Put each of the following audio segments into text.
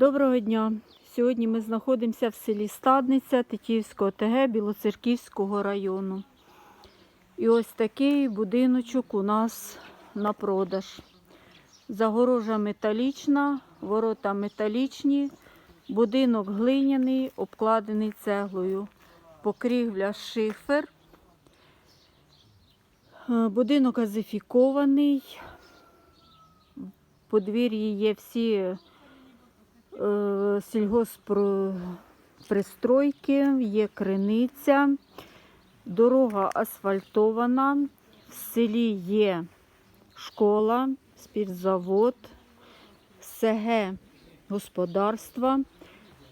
Доброго дня! Сьогодні ми знаходимося в селі Стадниця Тетіївського ТГ Білоцерківського району. І ось такий будиночок у нас на продаж. Загорожа металічна, ворота металічні, будинок глиняний, обкладений цеглою, покрівля шифер. Е, Будинок газифікований. Подвір'ї є всі сільгосппристройки, є криниця, дорога асфальтована, в селі є школа, спіртзавод, СГ господарства.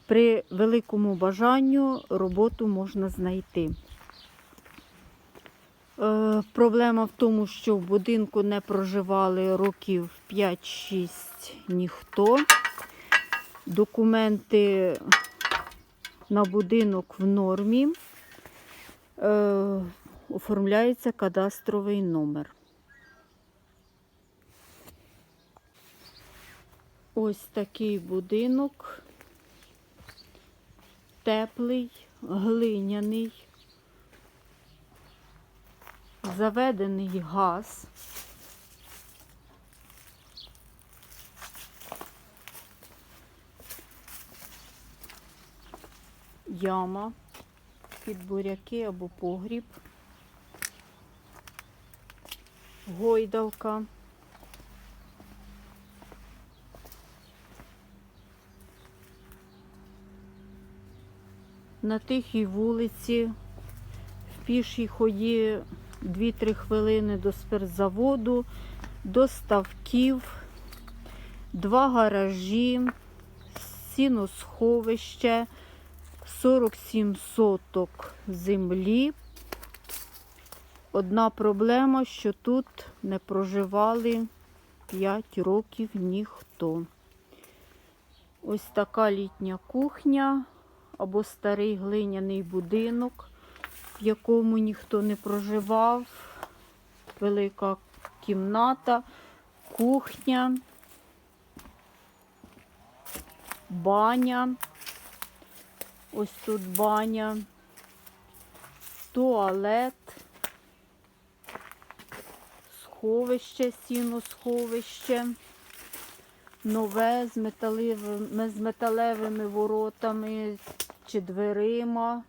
При великому бажанню роботу можна знайти. Е, Проблема в тому, що в будинку не проживали років 5-6 ніхто. Документи на будинок в нормі. Е, Оформляється кадастровий номер. Ось такий будинок. Теплий, глиняний. Заведений газ. Яма під буряки або погріб. Гойдалка. На тихій вулиці в пішій ході 2-3 хвилини до спиртзаводу, до ставків, два гаражі, сіносховище, 47 соток землі. Одна проблема, що тут не проживали 5 років ніхто. Ось така літня кухня або старий глиняний будинок в якому ніхто не проживав. Велика кімната, кухня, баня. Ось тут баня, туалет, сховище, сіносховище, нове з металевими, з металевими воротами чи дверима.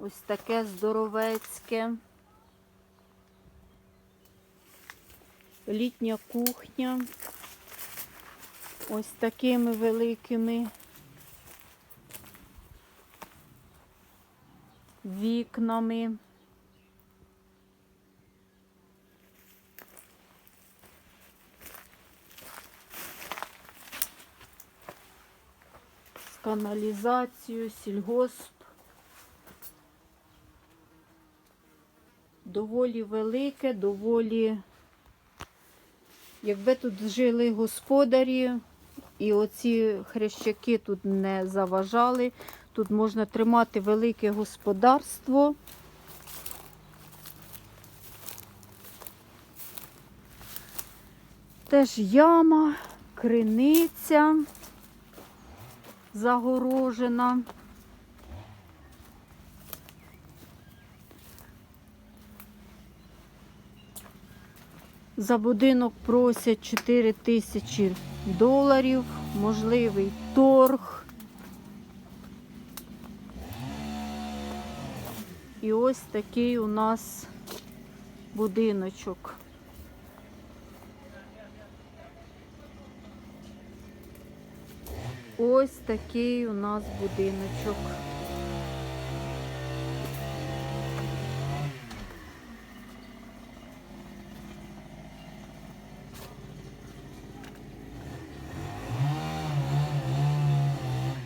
Ось таке здоровецьке. Літня кухня. Ось такими великими вікнами. З каналізацією, сільгосп. доволі велике, доволі, якби тут жили господарі, і оці хрещаки тут не заважали, тут можна тримати велике господарство. Теж яма, криниця загорожена. За будинок просять 4 тисячі доларів, можливий торг. І ось такий у нас будиночок. Ось такий у нас будиночок.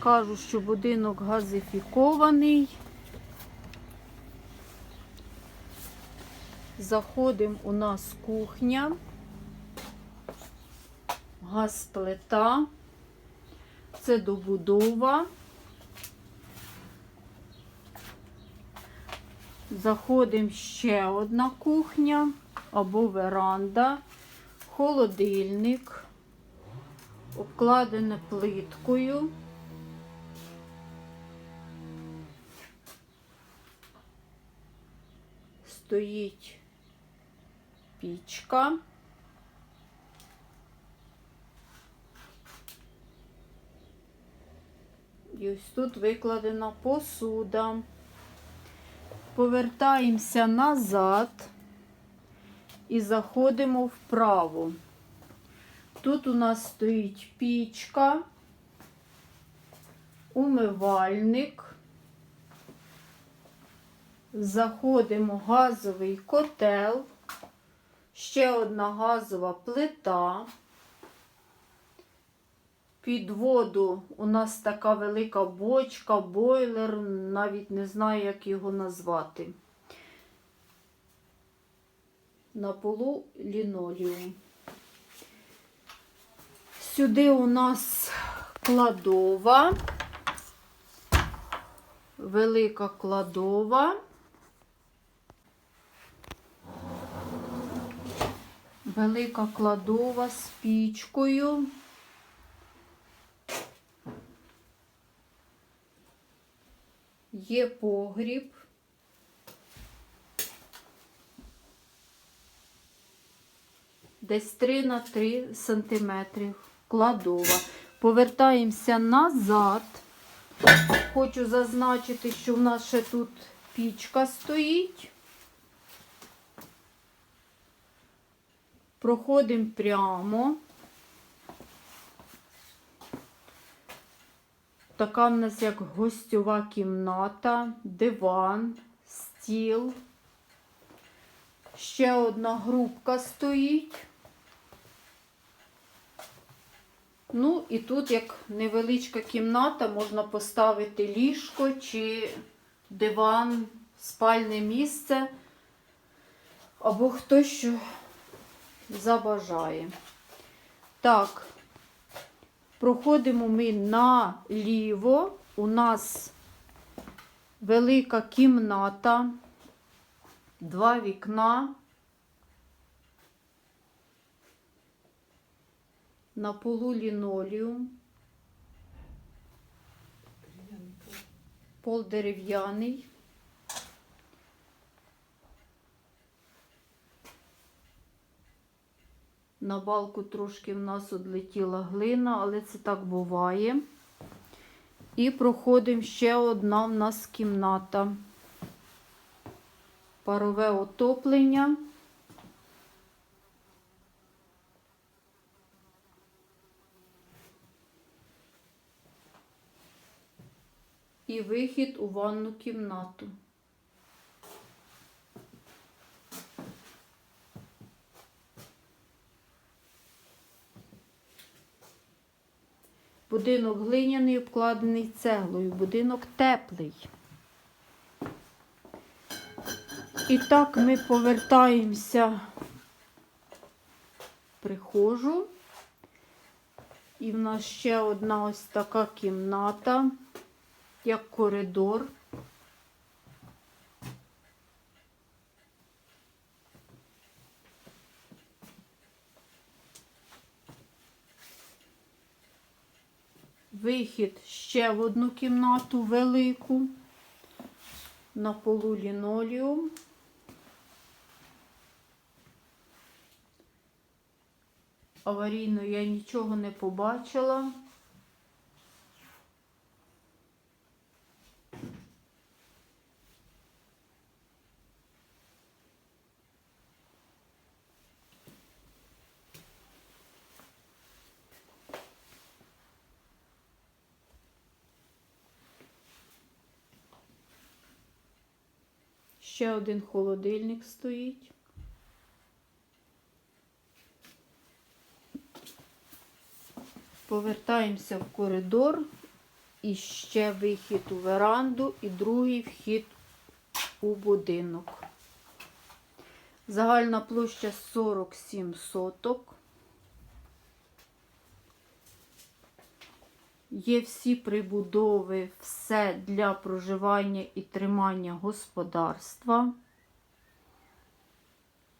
Кажуть, що будинок газифікований. Заходимо у нас кухня, газплита, це добудова. Заходимо ще одна кухня або веранда, холодильник, обкладене плиткою. Стоїть пічка. І ось тут викладена посуда. Повертаємося назад і заходимо вправо. Тут у нас стоїть пічка, умивальник. Заходимо газовий котел, ще одна газова плита. Під воду у нас така велика бочка, бойлер, навіть не знаю, як його назвати. На полу лінолеум. Сюди у нас кладова, велика кладова. Велика кладова з пічкою. Є погріб. Десь 3 на 3 сантиметри кладова. Повертаємося назад. Хочу зазначити, що в нас ще тут пічка стоїть. Проходимо прямо. Така в нас як гостьова кімната, диван, стіл. Ще одна грубка стоїть. Ну, і тут, як невеличка кімната, можна поставити ліжко чи диван, спальне місце, або хтось що забажає. Так, проходимо ми наліво. У нас велика кімната, два вікна. На полу лінолеум. Пол дерев'яний. На балку трошки в нас одлетіла глина, але це так буває. І проходимо ще одна в нас кімната. Парове отоплення. І вихід у ванну кімнату. Будинок глиняний, обкладений цеглою. Будинок теплий. І так ми повертаємося в прихожу. І в нас ще одна ось така кімната, як коридор. Вихід ще в одну кімнату велику. На полу лінолеум. Аварійно я нічого не побачила. Ще один холодильник стоїть. Повертаємося в коридор. І ще вихід у веранду, і другий вхід у будинок. Загальна площа 47 соток. Є всі прибудови, все для проживання і тримання господарства.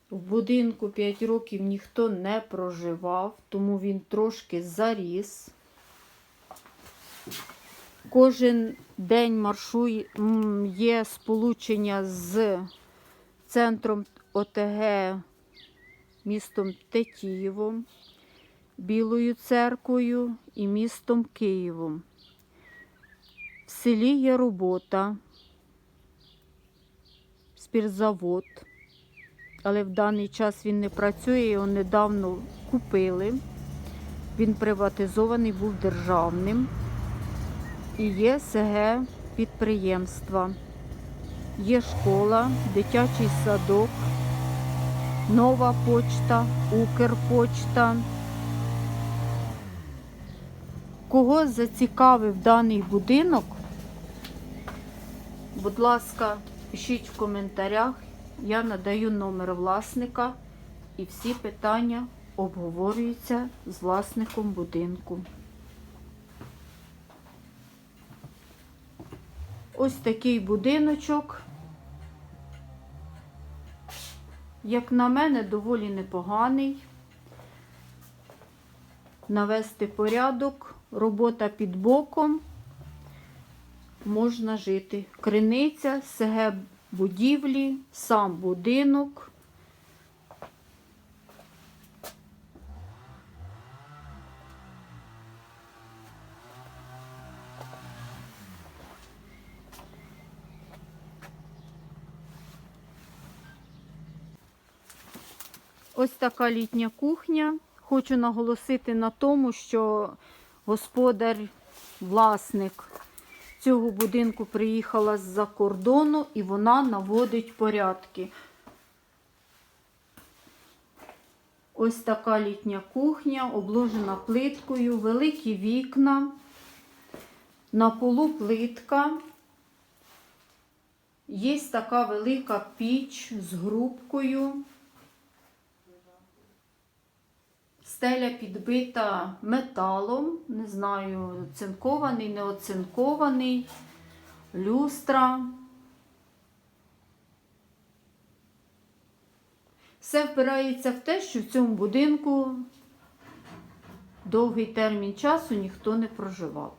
В будинку 5 років ніхто не проживав, тому він трошки заріс. Кожен день маршує, є сполучення з центром ОТГ містом Тетіївом, Білою церквою і містом Києвом. В селі є робота, спіртзавод, але в даний час він не працює, його недавно купили. Він приватизований був державним. І є СГ підприємства. Є школа, дитячий садок, нова почта, Укрпочта. Кого зацікавив даний будинок? Будь ласка, пишіть в коментарях. Я надаю номер власника і всі питання обговорюються з власником будинку. Ось такий будиночок. Як на мене, доволі непоганий. Навести порядок, робота під боком, можна жити. Криниця, СГ будівлі, сам будинок. Ось така літня кухня. Хочу наголосити на тому, що господар, власник цього будинку приїхала з-за кордону і вона наводить порядки. Ось така літня кухня, обложена плиткою, великі вікна, на полу плитка. Є така велика піч з грубкою. Стеля підбита металом, не знаю, цинкований, не оцинкований, люстра. Все впирається в те, що в цьому будинку довгий термін часу ніхто не проживав.